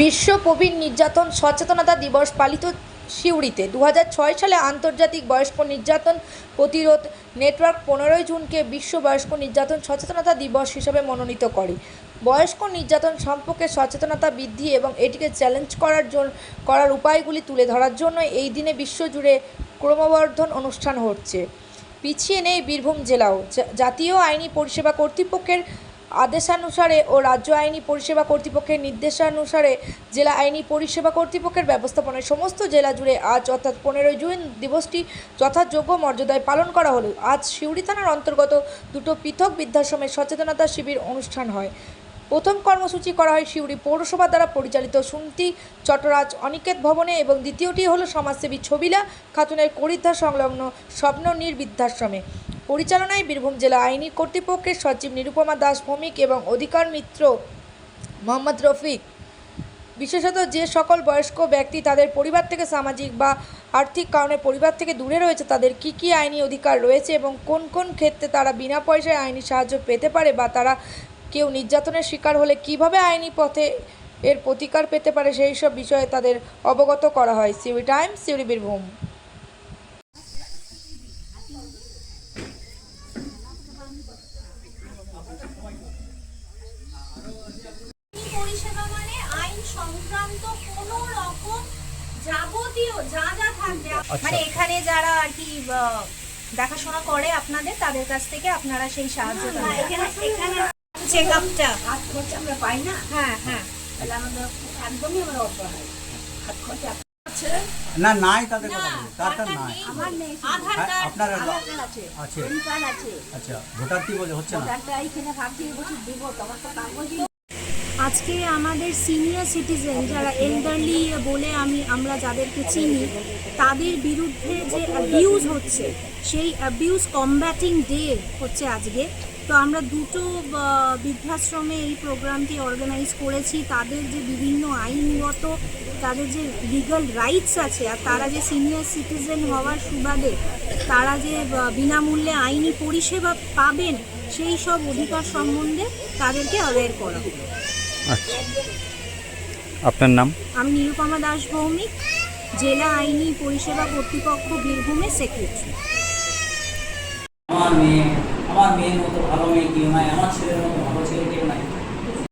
বিশ্ব প্রবীণ নির্যাতন সচেতনতা দিবস পালিত সিউড়িতে। দু হাজার ছয় সালে আন্তর্জাতিক বয়স্ক নির্যাতন প্রতিরোধ নেটওয়ার্ক পনেরোই জুনকে বিশ্ব বয়স্ক নির্যাতন সচেতনতা দিবস হিসেবে মনোনীত করে। বয়স্ক নির্যাতন সম্পর্কে সচেতনতা বৃদ্ধি এবং এটিকে চ্যালেঞ্জ করার জন্য করার উপায়গুলি তুলে ধরার জন্য এই দিনে বিশ্বজুড়ে ক্রমবর্ধন অনুষ্ঠান হচ্ছে। পিছিয়ে নেই বীরভূম জেলাও। জাতীয় আইনি পরিষেবা কর্তৃপক্ষের আদেশানুসারে ও রাজ্য আইনি পরিষেবা কর্তৃপক্ষের নির্দেশানুসারে জেলা আইনি পরিষেবা কর্তৃপক্ষের ব্যবস্থাপনায় সমস্ত জেলা জুড়ে আজ অর্থাৎ পনেরোই জুন দিবসটি যথাযোগ্য মর্যাদায় পালন করা হলো। আজ সিউড়ি থানার অন্তর্গত দুটো পৃথক বৃদ্ধাশ্রমের সচেতনতা শিবির অনুষ্ঠান হয়। প্রথম কর্মসূচি করা হয় সিউড়ি পৌরসভা দ্বারা পরিচালিত সুন্তি, চটরাজ, অনিকেত ভবনে এবং দ্বিতীয়টি হলো সমাজসেবী ছবিলা, খাতুনের করিদ্ধা সংলগ্ন স্বপ্ননীর বৃদ্ধাশ্রমে। পরিচালনায় বীরভূম জেলা আইনি কর্তৃপক্ষের সচিব নিরুপমা দাস ভৌমিক এবং অধিকার মিত্র মোহাম্মদ রফিক। বিশেষত যে সকল বয়স্ক ব্যক্তি তাদের পরিবার থেকে সামাজিক বা আর্থিক কারণে পরিবার থেকে দূরে রয়েছে, তাদের কি কি আইনি অধিকার রয়েছে এবং কোন কোন ক্ষেত্রে তারা বিনা পয়সায় আইনি সাহায্য পেতে পারে বা তারা কেউ নির্যাতনের শিকার হলে কীভাবে আইনি পথে এর প্রতিকার পেতে পারে, সেই সব বিষয়ে তাদের অবগত করা হয়। সিউরি টাইম সিউরি বীরভূম আইনি পরিষেবা মানে আইন সংক্রান্ত কোনো রকম যাবতীয় যা যা থাকবে। মানে এখানে যারা আর কি দেখাশোনা করে আপনাদের তাদের কাছ থেকে আপনারা সেই সাহায্য চেক আপটা হাত খরচা আমরা পাই না। হ্যাঁ হ্যাঁ। তাহলে আমাদের একদমই আমরা অসহায় হাত খরচা না নাই তাদের কথা তার নাই। আমার নেই আধার হ্যাঁ, কার্ড। আপনার আছে। আছে। আছে। আচ্ছা ভোটার কি বলে? হচ্ছে না? ভোটারটা এইখানে ভাবছি বছর দিব তোমার তো কাগজ আজকে আমাদের সিনিয়র সিটিজেন যারা এলডারলি বলে আমি, আমরা যাদেরকে চিনি, তাদের বিরুদ্ধে যে অ্যাবিউজ হচ্ছে, সেই অ্যাবিউজ কমব্যাটিং ডে হচ্ছে আজকে। তো আমরা দুটো বৃদ্ধাশ্রমে এই প্রোগ্রামটি অর্গানাইজ করেছি। তাদের যে বিভিন্ন আইনগত, তাদের যে লিগাল রাইটস আছে, আর তারা যে সিনিয়র সিটিজেন হওয়ার সুবাদে তারা যে বিনামূল্যে আইনি পরিষেবা পাবেন, সেই সব অধিকার সম্বন্ধে তাদেরকে অ্যাওয়্যার করা। আচ্ছা। আপনার নাম? আমি নিরুপমা দাস ভৌমিক জেলা আইনি পরিষেবা কর্তৃপক্ষ বীরভূমে সেক্রেটারি আমার মেয়ে আমার মেয়ের মতো ভালো মেয়ে কেউ নাই আমার ছেলের মতো ভালো ছেলে কেউ নাই।